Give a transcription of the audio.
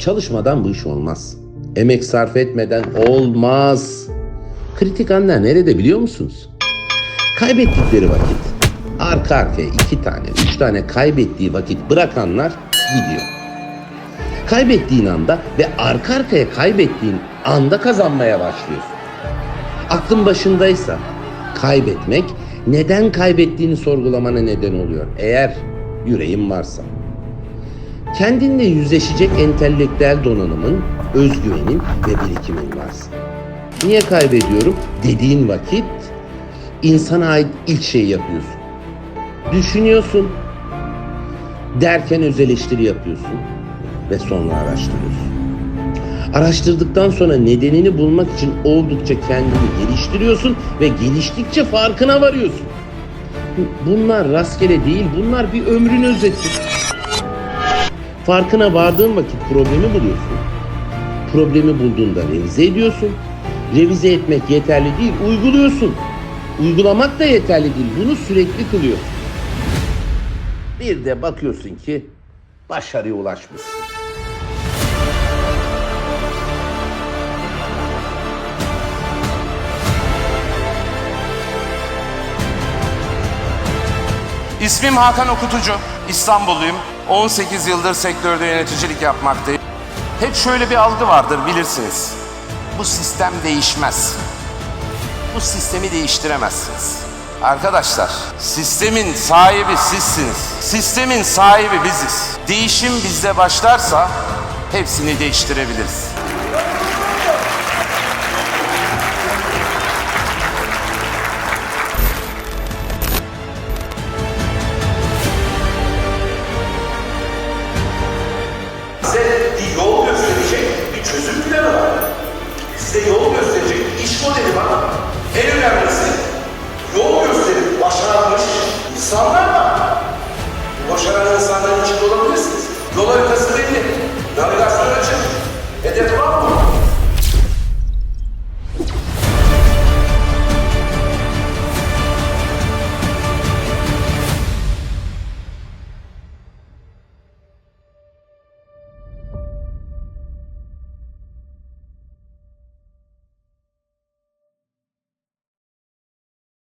Çalışmadan bu iş olmaz. Emek sarf etmeden olmaz. Kritik anlar nerede biliyor musunuz? Kaybettikleri vakit arka arkaya iki tane, üç tane kaybettiği vakit bırakanlar gidiyor. Kaybettiğin anda ve arka arkaya kaybettiğin anda kazanmaya başlıyorsun. Aklın başındaysa kaybetmek neden kaybettiğini sorgulamana neden oluyor. Eğer yüreğin varsa. Kendinle yüzleşecek entelektüel donanımın, özgüvenin ve birikimin varsa. Niye kaybediyorum dediğin vakit insana ait ilk şeyi yapıyorsun. Düşünüyorsun. Derken öz eleştiri yapıyorsun ve sonra araştırıyorsun. Araştırdıktan sonra nedenini bulmak için oldukça kendini geliştiriyorsun ve geliştikçe farkına varıyorsun. Bunlar rastgele değil, bunlar bir ömrün özeti. Farkına vardığın vakit problemi buluyorsun. Problemi bulduğunda revize ediyorsun. Revize etmek yeterli değil, uyguluyorsun. Uygulamak da yeterli değil, bunu sürekli kılıyorsun. Bir de bakıyorsun ki başarıya ulaşmışsın. İsmim Hakan Okutucu. İstanbulluyum. 18 yıldır sektörde yöneticilik yapmaktayım. Hep şöyle bir algı vardır bilirsiniz. Bu sistem değişmez. Bu sistemi değiştiremezsiniz. Arkadaşlar, sistemin sahibi sizsiniz. Sistemin sahibi biziz. Değişim bizde başlarsa hepsini değiştirebiliriz. En önemlisi yol gösterip başarmış insanlar var. Bu başaran insanların içinde olabilirsiniz. Yol haritası belli. Navigasyon açık. Hedef var mı?